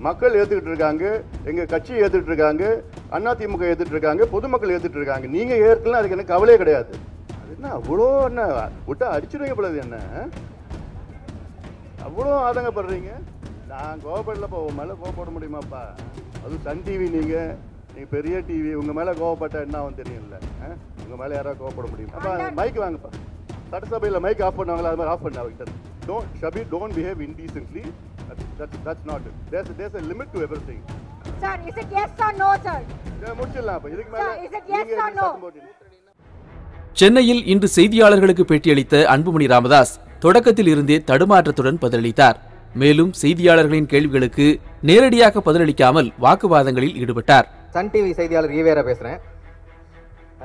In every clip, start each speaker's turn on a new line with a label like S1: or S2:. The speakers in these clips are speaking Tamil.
S1: மக்கள் ஏத்துக்கிட்டு இருக்காங்க எங்க கட்சி ஏத்துக்கிட்டு இருக்காங்க அதிமுக ஏத்துட்டு இருக்காங்க பொதுமக்கள் ஏத்துட்டு இருக்காங்க. நீங்க ஏற்கலாம் அதுக்கு எனக்கு கவலையே கிடையாது. அது என்ன அவ்வளோ என்ன விட்டா அடிச்சிருவீங்க போலது என்ன? அவ்வளோ ஆதங்கப்படுறீங்க? நான் கோவப்படலப்பா உன் மேலே கோவப்பட முடியுமாப்பா? அதுவும் சன் டிவி நீங்கள் நீங்கள் பெரிய டிவி உங்கள் மேலே கோவப்பட்டா என்ன ஆகும் தெரியும்ல ஆ? உங்க மேலே யாராவது கோவப்பட முடியும்? அப்போ மைக் வாங்கப்பா. சட்டசபையில் மைக் ஆஃப் பண்ணுவாங்களா? அது மாதிரி ஆஃப் பண்ண அவகிட்ட don't Shabir don't behave indecently that's that's not there's there's a limit to everything
S2: Sir, is it yes or no, sir? Sir, is it yes or no?
S3: சென்னையில் இன்று செய்தியாளர்களுக்கு பேட்டியளித்த அன்புமணி ராமதாஸ் தொடக்கத்தில் இருந்தே தடுமாற்றத்துடன் பதிலளித்தார். மேலும் செய்தியாளர்களின் கேள்விகளுக்கு நேரடியாக பதிலளிக்காமல் வாக்குவாதங்களில் ஈடுபட்டார்.
S4: சன் டிவி செய்தியாளர் ஈவேரா பேசுகிறேன்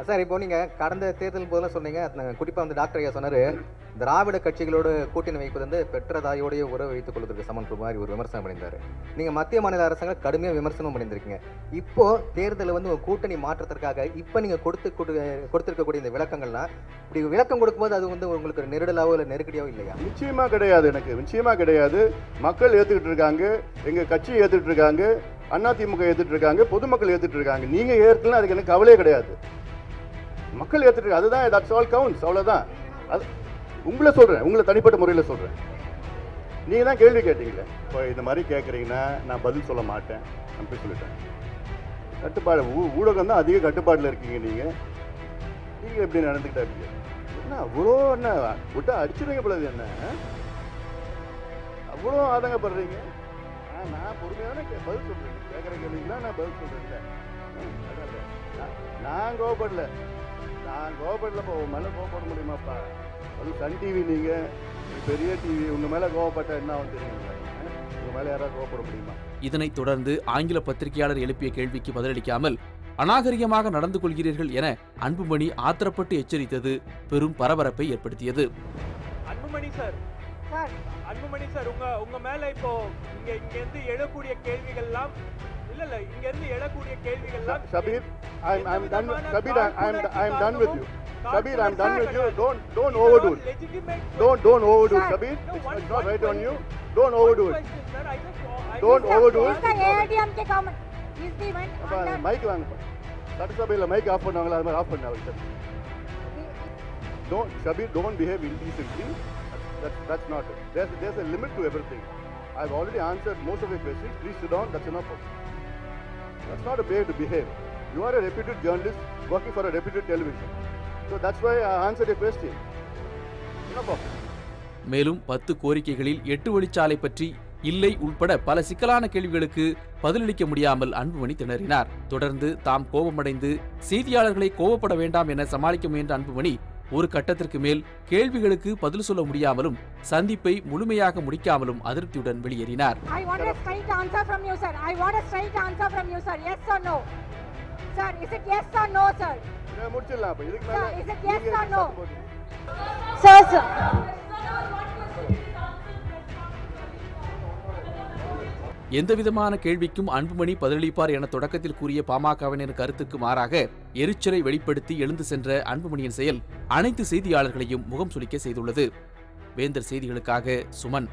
S4: சார் இப்போ நீங்கள் கடந்த தேர்தல் போதெல்லாம் சொன்னீங்க குறிப்பாக வந்து டாக்டர் ஐயா சொன்னார் திராவிட கட்சிகளோடு கூட்டணி வைப்பது வந்து பெற்ற தாயோடைய உறவு வைத்துக் கொள்வதற்கு சமன் மாதிரி ஒரு விமர்சனம் பண்ணியிருந்தாரு. நீங்கள் மத்திய மாநில அரசாங்கம் கடுமையாக விமர்சனம் பண்ணியிருந்திருக்கீங்க. இப்போ தேர்தலில் வந்து உங்க கூட்டணி மாற்றத்திற்காக இப்போ நீங்கள் கொடுத்து கொடு- கொடுத்திருக்கக்கூடிய இந்த விளக்கங்கள்லாம் இப்படி விளக்கம் கொடுக்கும்போது அது வந்து உங்களுக்கு ஒரு நெருடலாவோ இல்லை நெருக்கடியாவோ இல்லையா?
S1: நிச்சயமா கிடையாது எனக்கு நிச்சயமா கிடையாது. மக்கள் ஏத்துக்கிட்டு இருக்காங்க எங்க கட்சி ஏற்றுக்கிட்டு இருக்காங்க அதிமுக ஏத்துட்டு இருக்காங்க பொதுமக்கள் ஏத்துட்டு இருக்காங்க. நீங்க ஏற்கலாம் அதுக்கு எனக்கு கவலையே கிடையாது. மக்கள் ஏற்றுட்டு அதுதான் தட்ஸ் ஆல் கவுண்ட்ஸ் அவ்வளோதான் அது உங்களை சொல்கிறேன் உங்களை தனிப்பட்ட முறையில் சொல்கிறேன் நீங்கள் தான் கேள்வி கேட்டீங்களே இப்போ இந்த மாதிரி கேட்குறீங்கன்னா நான் பதில் சொல்ல மாட்டேன் அப்படி சொல்லிட்டேன். கட்டுப்பாடு ஊ- ஊடகம் தான் அதிக கட்டுப்பாட்டில் இருக்கீங்க நீங்கள் நீங்கள் எப்படி நடந்துக்கிட்டா இருக்கீங்க? என்ன அவ்வளோ என்ன விட்டா அடிச்சிருவீங்க போலது என்ன அவ்வளோ ஆதங்கப்படுறீங்க? ஆ, நான் பொறுமையான கே- பதில் சொல்கிறேன் கேட்குற கேள்விங்கன்னா நான் பதில் சொல்கிறேன் நான் கோவப்படல. நான் கோவப்படலப்பா. உன் மேலே கோவப்பட முடியுமாப்பா? அதுவும் சன் டிவி நீங்க பெரிய டிவி உங்க மேலே கோவப்பட்டா என்ன ஆகும் தெரியுங்களா ஆ? உங்க மேலே யாராவது கோவப்பட முடியுமா?
S3: இதனைத் தொடர்ந்து ஆங்கில பத்திரிகையாளர் எழுப்பிய கேள்விக்கு பதிலளிக்காமல் அநாகரிகமாக நடந்து கொள்கிறீர்கள் என அன்புமணி ஆத்திரப்பட்டு எச்சரித்தது பெரும் பரபரப்பை ஏற்படுத்தியது.
S5: Anbumani sir.
S2: Sir,
S5: Anbumani sir உங்க உங்க மேல இப்போ இங்க இங்க இருந்து எழக்கூடிய கேள்விகள்லாம் இல்ல இல்ல இங்க இருந்து எழக்கூடிய கேள்விகள்லாம்
S1: Shabir, I'm, I'm done. with-
S5: எந்த
S1: Shabir,
S5: விதமான
S1: I'm, I'm done with you.
S5: காழ்ப்புணர்ச்சி
S1: Shabir, I'm done with you.
S5: காழ்ப்புணர்ச்சி
S1: Don't, don't
S5: These are
S1: overdo
S5: all
S1: it.
S5: legitimate
S1: Don't, don't overdo it,
S2: Sir.
S1: Shabir.
S5: No,
S1: It's,
S5: one-
S1: it's not
S5: one
S1: right on you.
S5: question.
S1: Don't
S5: One
S1: overdo it.
S5: question, sir. I just wa- I
S1: Don't
S5: just-
S1: overdo
S2: is
S1: it.
S2: the ADMK government, is the went
S1: அப்ப
S2: under,
S1: மைக் வாங்கப்பா சட்டசபையில் மைக் ஆஃப் பண்ணுவாங்களா அது மாதிரி ஆஃப் பண்ண அவர்கிட்ட don't Shabir don't behave indecently that's that's not it there's there's a limit to everything I've already answered most of your questions please sit down that's enough that's not a way to behave you are a reputed journalist working for a reputed television so that's why I answered your question enough of it.
S3: மேலும் பத்து கோரிக்கைகளில் எட்டு வழிச்சாலை பற்றி இல்லை உள்பட பல சிக்கலான கேள்விகளுக்கு பதிலளிக்க முடியாமல் அன்புமணி திணறினார் தொடர்ந்து தாம் கோபமடைந்து செய்தியாளர்களை கோபப்பட வேண்டாம் என சமாளிக்க முயன்ற அன்புமணி ஒரு கட்டத்திற்கு மேல் கேள்விகளுக்கு பதில் சொல்ல முடியாமலும் சந்திப்பை முழுமையாக முடிக்காமலும் அதிருப்தியுடன் வெளியேறினார்.
S2: I
S3: எந்தவிதமான கேள்விக்கும் அன்புமணி பதிலளிப்பார் என தொடக்கத்தில் கூறிய பாமகவினர் கருத்துக்கு மாறாக எரிச்சலை வெளிப்படுத்தி எழுந்து சென்ற அன்புமணியின் செயல் அனைத்து செய்தியாளர்களையும் முகம் சுளிக்க செய்துள்ளது. வேந்தர் செய்திகளுக்காக சுமன்.